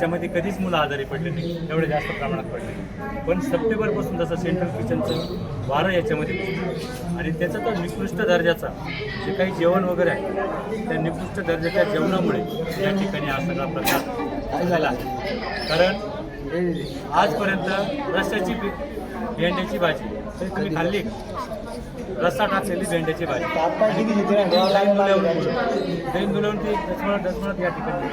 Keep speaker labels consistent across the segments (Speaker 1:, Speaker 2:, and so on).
Speaker 1: याच्यामध्ये कधीच मुलं आजारी पडले नाही एवढे जास्त प्रमाणात पडले पण सप्टेंबरपासून जसं सेंट्रल किचनचं वारं याच्यामध्ये आणि त्याचा तो निकृष्ट दर्जाचा जे काही जेवण वगैरे आहे त्या निकृष्ट दर्जाच्या जेवणामुळे या ठिकाणी हा सगळा प्रकार झाला आहे कारण आजपर्यंत रस्त्याची भेंड्याची भाजी तरी तुम्ही खाल्ली का रस्सा टाकलेली भेंड्याची भाजी दही दुलवून ती डचमळत डचमळत या ठिकाणी.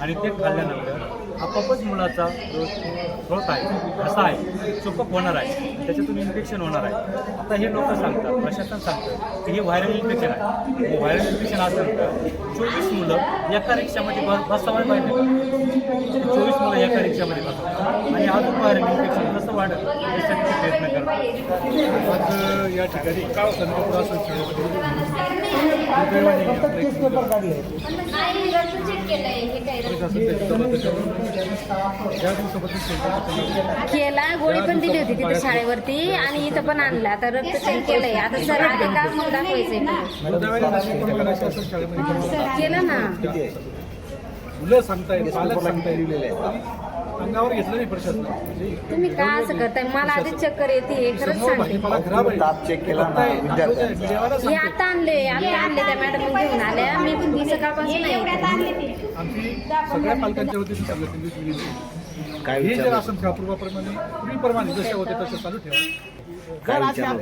Speaker 1: आणि ते खाल्ल्यानंतर आपापच मुलाचा जो स्रोत आहे असा आहे चुकअप होणार आहे त्याच्यातून इन्फेक्शन होणार आहे. आता हे लोक सांगतात प्रशासन सांगतं की हे व्हायरल इन्फेक्शन आहे. व्हायरल इन्फेक्शन असेल तर चोवीस मुलं एका रिक्षामध्ये बस बसायला पाहिजे चोवीस मुलं एका रिक्षामध्ये बसतात आणि अजून व्हायरल इन्फेक्शन कसं वाढत यासाठी प्रयत्न करतात.
Speaker 2: आज या ठिकाणी
Speaker 3: केला गोळी पण दिली होती तिथे शाळेवरती आणि इथं पण आणलं. आता रक्त चेक केलंय. आता सर आले का? मग दाखवायचंय. केलं ना.
Speaker 2: मुलं सांगताय पालक सांगतायत अंगावर घेतलं नाही प्रशासन
Speaker 3: तुम्ही का असं करताय? मला आधीच चक्कर येते खरंच
Speaker 2: समोर
Speaker 3: सांगते.
Speaker 2: भाजीपाला खराब आहे.
Speaker 4: ताप चेक केला ना
Speaker 3: हे आता आणले आता आणले त्या मॅडम घेऊन आल्या. मी पण सकाळपासून नाही
Speaker 2: आमची सगळ्या पालकांच्या वतीने.
Speaker 4: काय
Speaker 2: हे जर
Speaker 4: विचार
Speaker 2: असं पूर्वाप्रमाणे पूर्वीप्रमाणे जसे होते तसे चालू ठेवा.
Speaker 4: काय विचार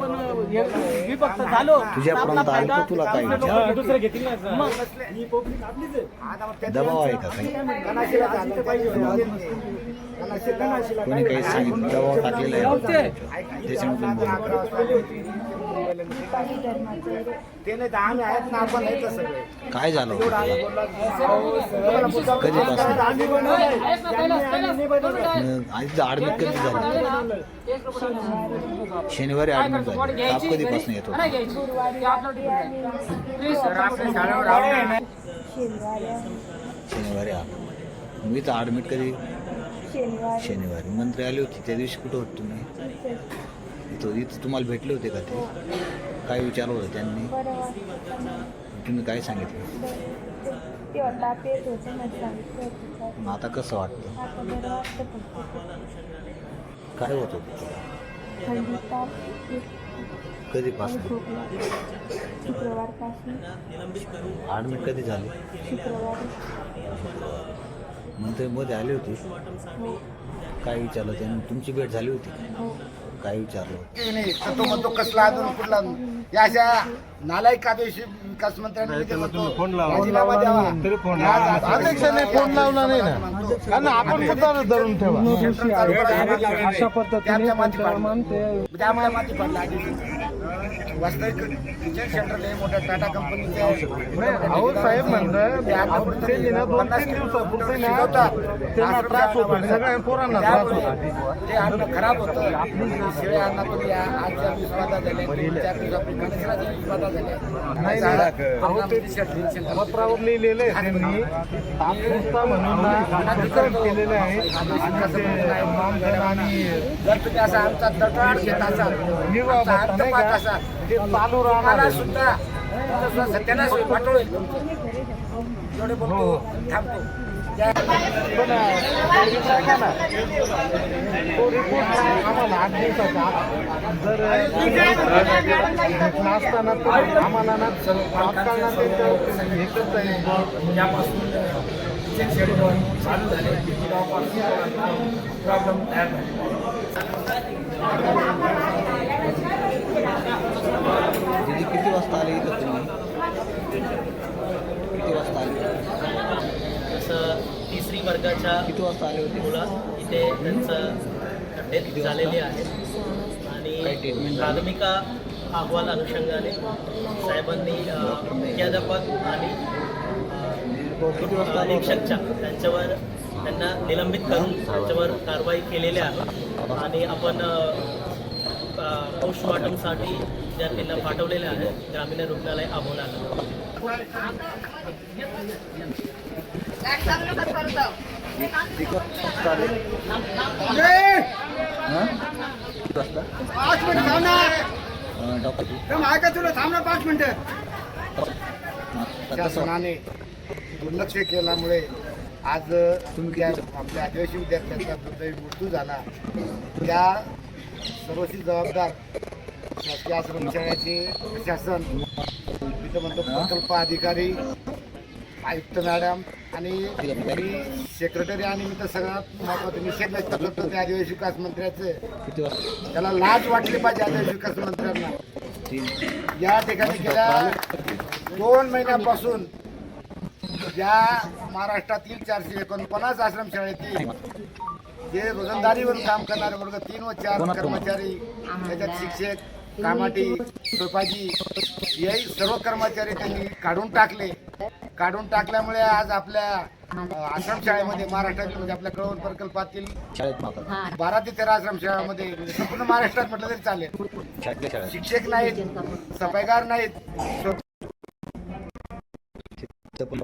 Speaker 5: विभक्त झालो
Speaker 4: तुझ्यापर्यंत आलं तर तुला काय विचार
Speaker 5: दुसरे घेतील ना
Speaker 4: दबाव आहे का काही? कोणी काही सांगितलं? दबाव टाकलेला आहे. त्याच्यामधून बोलू.
Speaker 5: ते नाही तर आम्ही आहेत ना आपण नाही सगळे.
Speaker 4: काय झालं? होतं त्याला? कधीपासून
Speaker 5: आम्ही बनवलंय. त्यांनी आम्ही नाही बनवलं.
Speaker 4: मग आधी ऍडमिट कधी झाली? शनिवारी ऍडमिट झाली. ताप कधीपासून येत शनिवारी आलो मी तर ऍडमिट कधी? शनिवारी. मंत्री आली होती. त्या दिवशी कुठं होत तुम्ही? इथं इथं तुम्हाला भेटले होते का ते? काय विचारलं होतं त्यांनी? तुम्ही काय सांगितलं?
Speaker 6: तेव्हा ताप येत होतं मग सांगितलं होतं सर.
Speaker 4: मग आता कसं वाटतं?
Speaker 6: आता बरं वाटतं फक्त
Speaker 4: काय होत होतं
Speaker 6: थंडी ताप
Speaker 4: कधीपासून?
Speaker 6: खोकला शुक्रवारपासून
Speaker 4: कधी झाली?
Speaker 6: शुक्रवारी.
Speaker 4: मंत्री मध्ये आली होती?
Speaker 6: हो.
Speaker 4: काय विचारलं त्यांनी तुमची भेट झाली होती
Speaker 6: हो.
Speaker 4: काय विचारलं
Speaker 5: नाही तो म्हणतो कसला अजून कुठला. या अशा नालायक कायदेशीर विकास मंत्र्यांनी ते. राजीनामा द्यावा. आज- आज-
Speaker 7: अध्यक्षाने फोन लावला नाही ना. कारण आपण मुद्दा धरून ठेवा.
Speaker 5: अशा पद्धतीने पाडलं. त्यामुळे माती पडला वास्तविक किचन सेंटर मोठ्या टाटा कंपनीचे
Speaker 7: अहो साहेब म्हणतात ते ना दोन तीन दिवसापूर्वी ना त्यांना त्रास होतो सगळ्या पोरांना त्रास होतो.
Speaker 5: ते अन्न खराब होतं. शिळे अन्नातून या आजच्या वीस बाधा झाल्या. तीन चार दिवसापूर्वी कणसराच्या वीस बाधा झाल्या.
Speaker 7: नाही नाही. अहो ते पत्रावर लिहिलेलं त्यांनी. तात्पुरता म्हणून केलेलं आहे. आणि
Speaker 5: जर तुम्ही असा आमचा तटाड घेत असाल
Speaker 7: ते चालू राहणार.
Speaker 5: सुद्धा होईल तुमचं. एवढे बोलतो थांबतो जय
Speaker 7: पण पोलीस ऐका ना तो रिपोर्ट आम्हाला आठ दिवसाचा आत जर घेतला असताना तर आम्हाला ना तात्काळ ना त्याचं हे करता येईल
Speaker 1: शेड चालू झाले प्रॉब्लेम तयार झाले
Speaker 4: दिदी किती वाजता आले इथं तुम्ही किती वाजता आले
Speaker 8: जसं तिसरी वर्गाच्या
Speaker 4: किती वाजता आले होते?
Speaker 8: मुलं इथे त्यांचं डेथ झालेली आहे. आणि? प्राथमिक अहवाल अनुषंगाने साहेबांनी मुख्याध्यापक आणि? अधीक्षकच्या त्यांच्यावर त्यांना निलंबित करून त्यांच्यावर कारवाई केलेली आहे. आणि आपण पोस्टमॉर्टमसाठी विद्यार्थ्यांना पाठवलेले आहे. ग्रामीण रुग्णालय अमोलाला
Speaker 5: पाच मिनिट थांब ना ऐका तुला थांब ना पाच मिनिटं शासनाने दुर्लक्ष केल्यामुळे आज तुम्ही आपल्या आदिवासी विद्यार्थ्यांचा दुर्दैवी मृत्यू झाला त्या सर्वस्वी जबाबदार शासकीय आश्रमशाळेचे प्रशासन तिथं म्हणतो प्रकल्प अधिकारी आयुक्त मॅडम आणि मी सेक्रेटरी आणि मी तर सगळ्यात महत्वाचं निषेध व्यक्त करतो त्या आदिवासी विकास मंत्र्याचं त्याला लाज वाटली पाहिजे आदिवासी विकास मंत्र्यांना. या ठिकाणी गेल्या दोन महिन्यापासून या महाराष्ट्रातील चारशे एकोणपन्नास आश्रमशाळेतील जे रोजंदारीवर काम करणारे वर्ग तीन व चार कर्मचारी त्याच्यात शिक्षक कामाटी स्वयंपाकी याही सर्व कर्मचारी त्यांनी काढून टाकले. काढून टाकल्यामुळे आज आपल्या अ, आश्रमशाळेमध्ये महाराष्ट्रातील म्हणजे आपल्या कळवण प्रकल्पातील
Speaker 4: शाळेत मागतात
Speaker 5: बारा ते तेरा आश्रमशाळामध्ये म्हणजे संपूर्ण महाराष्ट्रात म्हटलं तरी चालेल.
Speaker 4: शाळेतल्या शाळेत.
Speaker 5: शिक्षक नाहीत सफाईगार नाहीत.
Speaker 4: पण